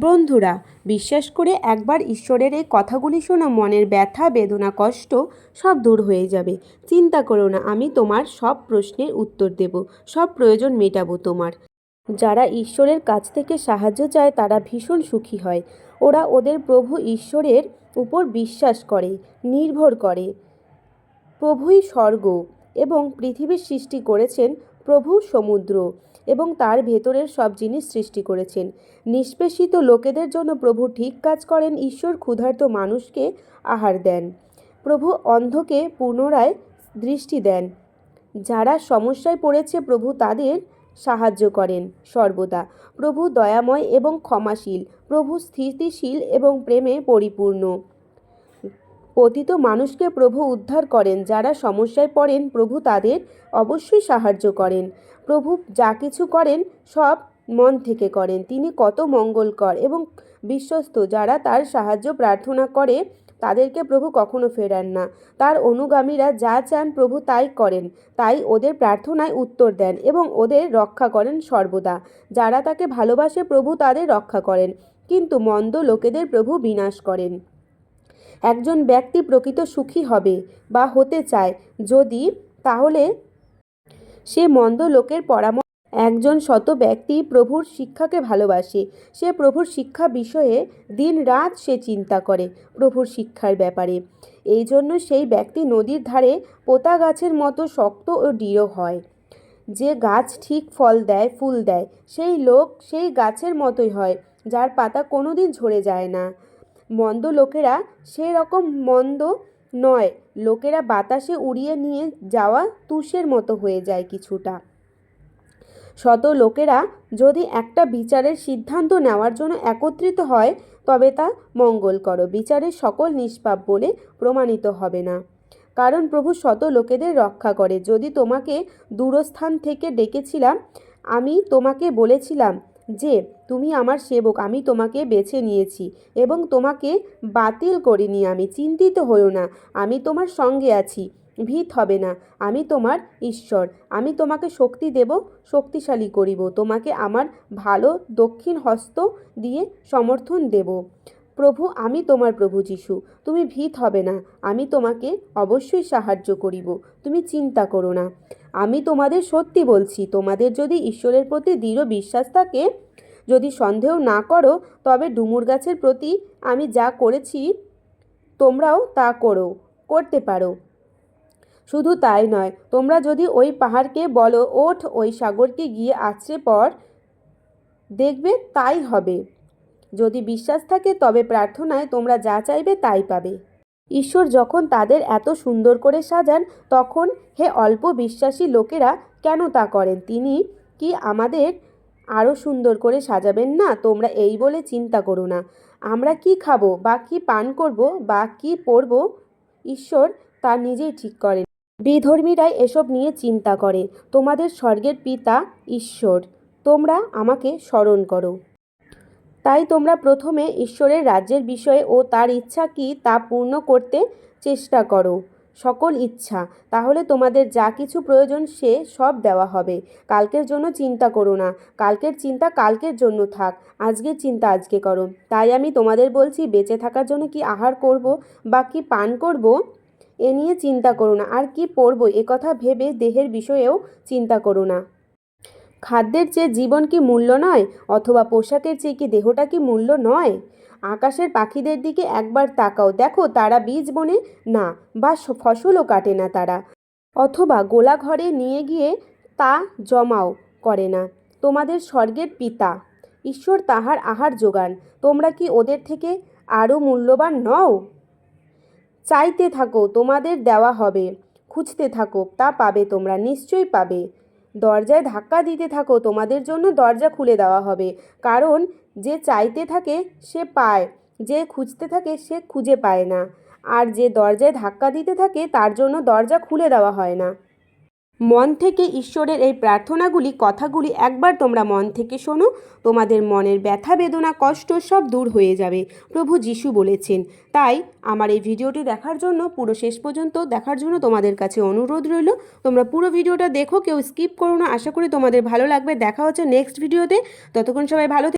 বন্ধুরা, বিশ্বাস করে একবার ঈশ্বরের এই কথাগুলি শোনো মনের ব্যথা, বেদনা, কষ্ট সব দূর হয়ে যাবে। চিন্তা করো না, আমি তোমার সব প্রশ্নের উত্তর দেব, সব প্রয়োজন মেটাবো তোমার। যারা ঈশ্বরের কাছ থেকে সাহায্য চায়, তারা ভীষণ সুখী হয়। ওরা ওদের প্রভু ঈশ্বরের উপর বিশ্বাস করে, নির্ভর করে। প্রভুই স্বর্গ এবং পৃথিবীর সৃষ্টি করেছেন প্রভু সমুদ্র। এবং তার ভেতরের সব জিনিস সৃষ্টি করেছেন। নিষ্পেষিত লোকেদের জন্য প্রভু ঠিক কাজ করেন, ঈশ্বর ক্ষুধার্ত মানুষকে আহার দেন। প্রভু অন্ধকে পুনরায় দৃষ্টি দেন। যারা সমস্যায় পড়েছে, প্রভু তাদের সাহায্য করেন সর্বদা। প্রভু দয়াময় এবং ক্ষমাশীল। প্রভু স্থিতিশীল এবং প্রেমে পরিপূর্ণ। পতিত মানুষকে প্রভু উদ্ধার করেন, যারা সমস্যায় পড়েন, প্রভু তাদের অবশ্যই সাহায্য করেন। প্রভু যা কিছু করেন, সব মন থেকে করেন। তিনি কত মঙ্গলকর এবং বিশ্বস্ত, যারা তার সাহায্য প্রার্থনা করে, তাদেরকে প্রভু কখনো ফেরান না। তার অনুগামীরা যা চান, প্রভু তাই করেন। তাই ওদের প্রার্থনায় উত্তর দেন এবং ওদের রক্ষা করেন সর্বদা। যারা তাকে ভালোবাসে, প্রভু তাদের রক্ষা করেন। কিন্তু মন্দ লোকেদের প্রভু বিনাশ করেন। একজন ব্যক্তি প্রকৃত সুখী হবে বা হতে চায়, যদি তাহলে সে মন্দ লোকের পরামর্শ একজন শত ব্যক্তি প্রভুর শিক্ষাকে ভালোবাসে। সে প্রভুর শিক্ষা বিষয়ে দিন রাত সে চিন্তা করে প্রভুর শিক্ষার ব্যাপারে। এই জন্য সেই ব্যক্তি নদীর ধারে পোতা গাছের মতো শক্ত ও দৃঢ় হয়। যে গাছ ঠিক ফল দেয়, ফুল দেয়, সেই লোক সেই গাছের মতোই হয়, যার পাতা কোনোদিন ঝরে যায় না। মন্দ লোকেরা সেই রকম মন্দ নয়। লোকেরা বাতাসে উড়িয়ে নিয়ে যাওয়া তুষের মতো হয়ে যায় কিছুটা। শত লোকেরা যদি একটা বিচারের সিদ্ধান্ত নেওয়ার জন্য একত্রিত হয়, তবে তা মঙ্গল করো বিচারের সকল নিষ্পাপ বলে প্রমাণিত হবে না। কারণ প্রভু শত লোকেদের রক্ষা করে। যদি তোমাকে দূরস্থান থেকে ডেকেছিলাম, আমি তোমাকে বলেছিলাম যে, তুমি আমার সেবক, আমি তোমাকে বেছে নিয়েছি এবং তোমাকে বাতিল করিনি আমি, চিন্তিত হও না, আমি তোমার সঙ্গে আছি, ভীত হবে না, আমি তোমার ঈশ্বর, আমি তোমাকে শক্তি দেব, শক্তিশালী করিব, তোমাকে আমার ভালো দক্ষিণ হস্ত দিয়ে সমর্থন দেব। প্রভু, আমি তোমার প্রভু যিশু, তুমি ভীত হবে না, আমি তোমাকে অবশ্যই সাহায্য করিব, তুমি চিন্তা করো না। আমি তোমাদের সত্যি বলছি, তোমাদের যদি ঈশ্বরের প্রতি দৃঢ় বিশ্বাস থাকে, যদি সন্দেহ না করো, তবে ডুমুর গাছের প্রতি আমি যা করেছি, তোমরাও তা করো, করতে পারো। শুধু তাই নয়, তোমরা যদি ওই পাহাড়কে বলো, ওঠ, ওই সাগরকে গিয়ে আছড়ে পর দেখবে তাই হবে। যদি বিশ্বাস থাকে, তবে প্রার্থনায় তোমরা যা চাইবে তাই পাবে। ঈশ্বর যখন তাদের এত সুন্দর করে সাজান, তখন হে অল্প বিশ্বাসী লোকেরা কেন তা করেন? তিনি কি আমাদের আরও সুন্দর করে সাজাবেন না? তোমরা এই বলে চিন্তা করো না। আমরা কি খাব? বা কি পান করব? বা কি পরব? ঈশ্বর তা নিজেই ঠিক করেন। বিধর্মীরাই এসব নিয়ে চিন্তা করে। তোমাদের স্বর্গের পিতা ঈশ্বর। তোমরা আমাকে স্মরণ করো। তাই তোমরা প্রথমে ঈশ্বরের রাজ্যের বিষয়ে ও তার ইচ্ছা কি তা পূর্ণ করতে চেষ্টা করো। সকল ইচ্ছা। তাহলে তোমাদের যা কিছু প্রয়োজন সে সব দেওয়া হবে। কালকের জন্য চিন্তা করো না। কালকের চিন্তা কালকের জন্য থাক। আজকের চিন্তা আজকে করো। তাই আমি তোমাদের বলছি, বেঁচে থাকার জন্য কি আহার করব বা কি পান করব এ নিয়ে চিন্তা করো না। আর কি পরব কথা ভেবে দেহের বিষয়েও চিন্তা করো না। খাদ্যের চেয়ে জীবন কি মূল্য নয় অথবা পোশাকের চেয়ে কি দেহটা কি মূল্য নয়? আকাশের পাখিদের দিকে একবার তাকাও, দেখো তারা বীজ বনে না বা ফসলও কাটে না তারা। অথবা গোলা ঘরে নিয়ে গিয়ে তা জমাও করে না। তোমাদের স্বর্গের পিতা, ঈশ্বর তাহার আহার যোগান, তোমরা কি ওদের থেকে আরও মূল্যবান নও? চাইতে থাকো, তোমাদের দেওয়া হবে, খুঁজতে থাকো, তা পাবে তোমরা, নিশ্চয়ই পাবে। দরজায় ধাক্কা দিতে থাকো, তোমাদের জন্য দরজা খুলে দেওয়া হবে। কারণ যে চাইতে থাকে সে পায়, যে খুঁজতে থাকে সে খুঁজে পায় না। আর যে দরজায় ধাক্কা দিতে থাকে তার জন্য দরজা খুলে দেওয়া হয় না। মন থেকে ঈশ্বরের এই প্রার্থনাগুলি, কথাগুলি একবার তোমরা মন থেকে শোনো, তোমাদের মনের ব্যথা, বেদনা, কষ্ট সব দূর হয়ে যাবে। প্রভু যিশু বলেছেন। তাই আমার এই ভিডিওটি দেখার জন্য, পুরো শেষ পর্যন্ত দেখার জন্য তোমাদের কাছে অনুরোধ রইল। তোমরা পুরো ভিডিওটা দেখো, কেউ স্কিপ করো না। আশা করি তোমাদের ভালো লাগবে। দেখা হচ্ছে নেক্সট ভিডিওতে। ততক্ষণ সবাই ভালো।